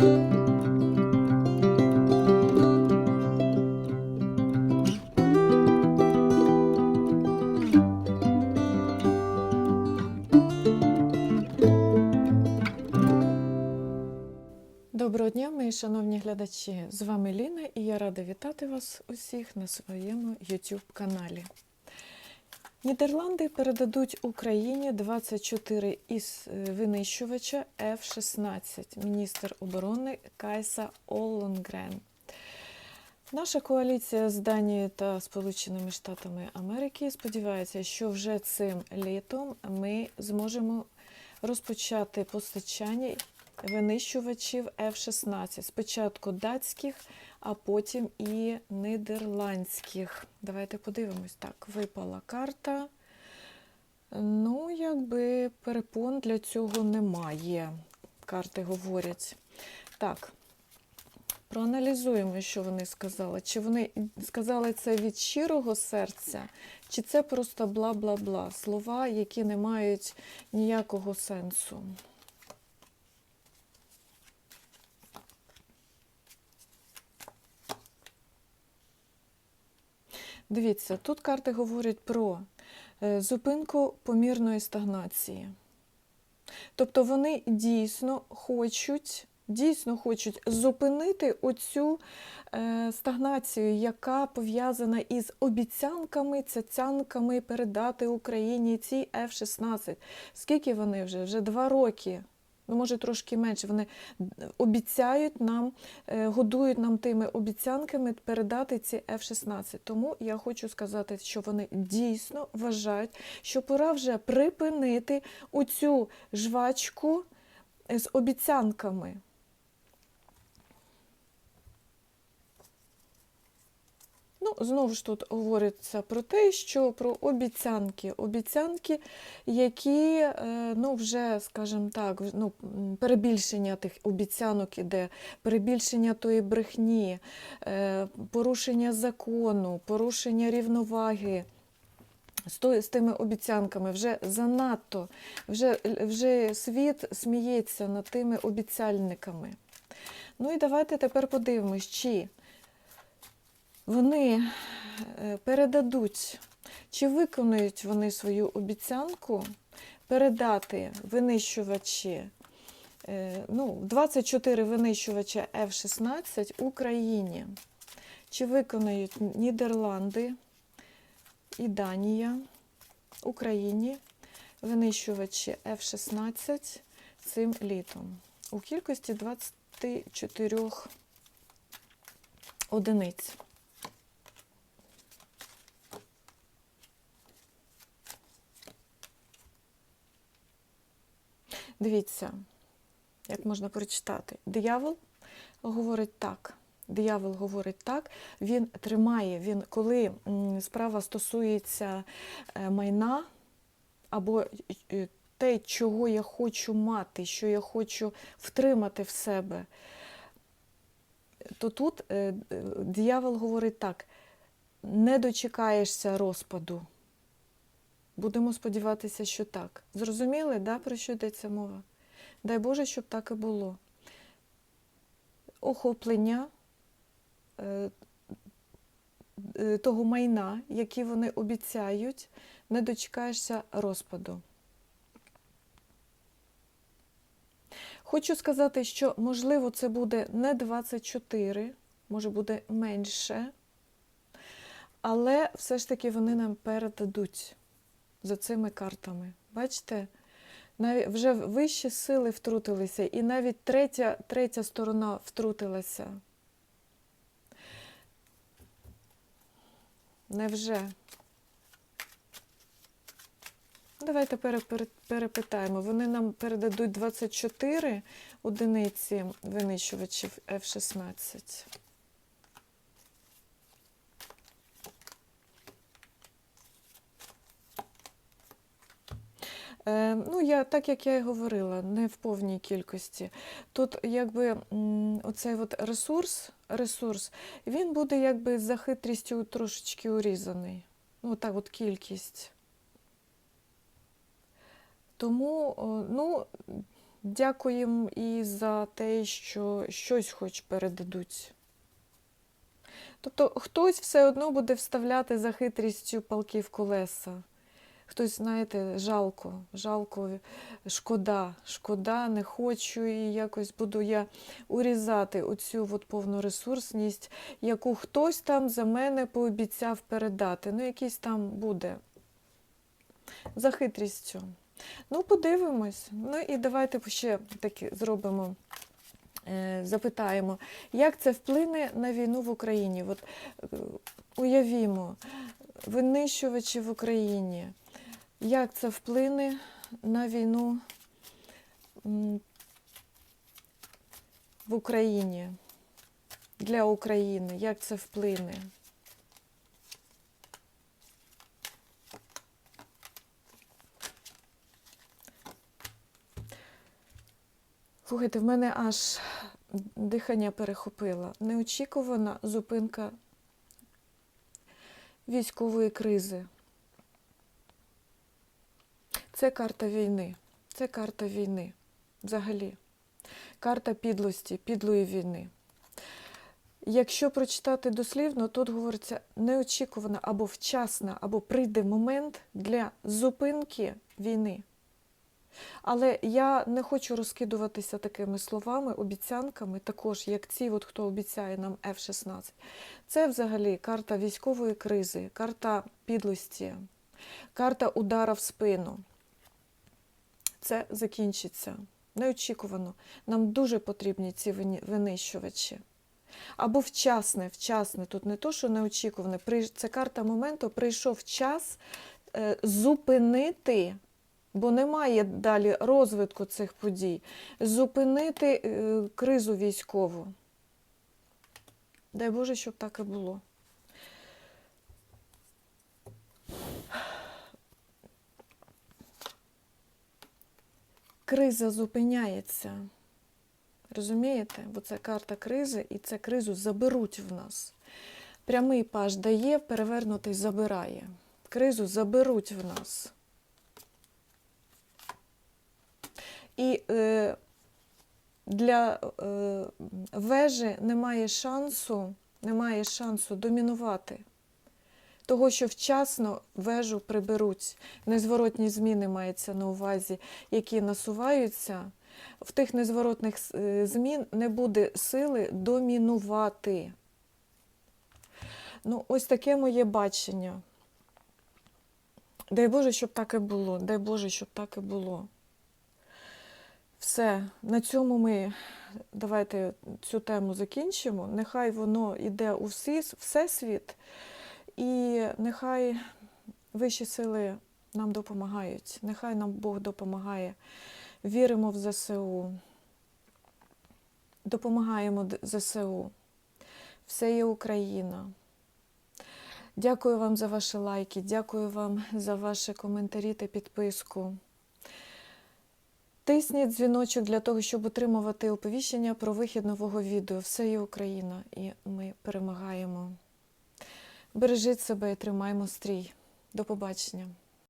Доброго дня, мої шановні глядачі! З вами Ліна і я рада вітати вас усіх на своєму YouTube каналі. Нідерланди передадуть Україні 24 із е, винищувача F-16, міністр оборони Кайса Оллонгрен. Наша коаліція з Данією та Сполученими Штатами Америки сподівається, що вже цим літом ми зможемо розпочати постачання винищувачів F-16. Спочатку датських, а потім і нідерландських. Давайте подивимось. Так, випала карта. Ну, якби перепон для цього немає. Карти говорять. Так, проаналізуємо, що вони сказали. Чи вони сказали це від щирого серця, чи це просто бла-бла-бла. Слова, які не мають ніякого сенсу. Дивіться, тут карти говорять про е, зупинку помірної стагнації. Тобто вони дійсно хочуть, дійсно хочуть зупинити оцю е, стагнацію, яка пов'язана із обіцянками, цяцянками передати Україні ці F-16. Скільки вони вже? Вже два роки. Ну, може, трошки менше. Вони обіцяють нам, е, годують нам тими обіцянками передати ці F-16. Тому я хочу сказати, що вони дійсно вважають, що пора вже припинити оцю жвачку з обіцянками. Ну, знову ж тут говориться про те, що про обіцянки, обіцянки, які, е, ну, вже, скажімо так, ну, перебільшення тих обіцянок іде, перебільшення тої брехні, е, порушення закону, порушення рівноваги. З тими обіцянками вже занадто, вже, вже світ сміється над тими обіцяльниками. Ну і давайте тепер подивимось, чи вони е, передадуть, чи виконують вони свою обіцянку передати винищувачі, е, ну, 24 винищувача F-16 Україні. Чи виконають Нідерланди і Данія Україні винищувачі F-16 цим літом у кількості 24 одиниць. Дивіться, як можна прочитати. Диявол говорить так. Диявол говорить так, він тримає, він, коли справа стосується е, майна або е, те, чого я хочу мати, що я хочу втримати в себе, то тут е, е, диявол говорить так: не дочекаєшся розпаду. Будемо сподіватися, що так. Зрозуміли, да, про що йдеться мова? Дай Боже, щоб так і було. Охоплення е, е, того майна, які вони обіцяють, не дочекаєшся розпаду. Хочу сказати, що, можливо, це буде не 24, може буде менше, але все ж таки вони нам передадуть за цими картами. Бачите? Навіть вже вищі сили втрутилися, і навіть третя, третя сторона втрутилася. Невже? Давайте пере- пере- перепитаємо. Вони нам передадуть 24 одиниці винищувачів F-16. Ну, я, так як я і говорила, не в повній кількості. Тут якби оцей от ресурс, ресурс, він буде якби за хитрістю трошечки урізаний. Ну, так от кількість. Тому, ну, Дякуємо і за те, що щось хоч передадуть. Тобто хтось все одно буде вставляти за хитрістю палки в колеса. Хтось, знаєте, жалко, жалко, шкода, шкода, не хочу, і якось буду я урізати оцю от повну ресурсність, яку хтось там за мене пообіцяв передати. Ну, якийсь там буде за хитрістю. Ну, подивимось. Ну і давайте ще таки зробимо, е, запитаємо, як це вплине на війну в Україні? От е, уявімо, винищувачі в Україні. Як це вплине на війну в Україні? Для України? Як це вплине? Слухайте, в мене аж дихання перехопило. Неочікувана зупинка військової кризи. Це карта війни. Це карта війни. Взагалі. Карта підлості, підлої війни. Якщо прочитати дослівно, тут говориться неочікувана або вчасна, або прийде момент для зупинки війни. Але я не хочу розкидуватися такими словами, обіцянками, також як ці, от, хто обіцяє нам F-16. Це взагалі карта військової кризи, карта підлості, карта удара в спину. Це закінчиться. Неочікувано. Нам дуже потрібні ці винищувачі. Або вчасне, вчасне. Тут не то, що неочікуване. Це карта моменту, прийшов час е, зупинити, бо немає далі розвитку цих подій, зупинити е, кризу військову. Дай Боже, щоб так і було. Криза зупиняється. Розумієте? Бо це карта кризи, і це кризу заберуть в нас. Прямий паш дає, перевернутий забирає. Кризу заберуть в нас. І е, для е, вежі немає шансу, немає шансу домінувати. Того, що вчасно вежу приберуть. Незворотні зміни мається на увазі, які насуваються. В тих незворотних е, змін не буде сили домінувати. Ну, ось таке моє бачення. Дай Боже, щоб так і було. Дай Боже, щоб так і було. Все, на цьому ми давайте цю тему закінчимо. Нехай воно йде у всесвіт, і нехай вищі сили нам допомагають. Нехай нам Бог допомагає. Віримо в ЗСУ, допомагаємо ЗСУ. Все є Україна. Дякую вам за ваші лайки, дякую вам за ваші коментарі та підписку. Тисніть дзвіночок для того, щоб отримувати оповіщення про вихід нового відео. Все є Україна, і ми перемагаємо. Бережіть себе і тримаймо стрій. До побачення.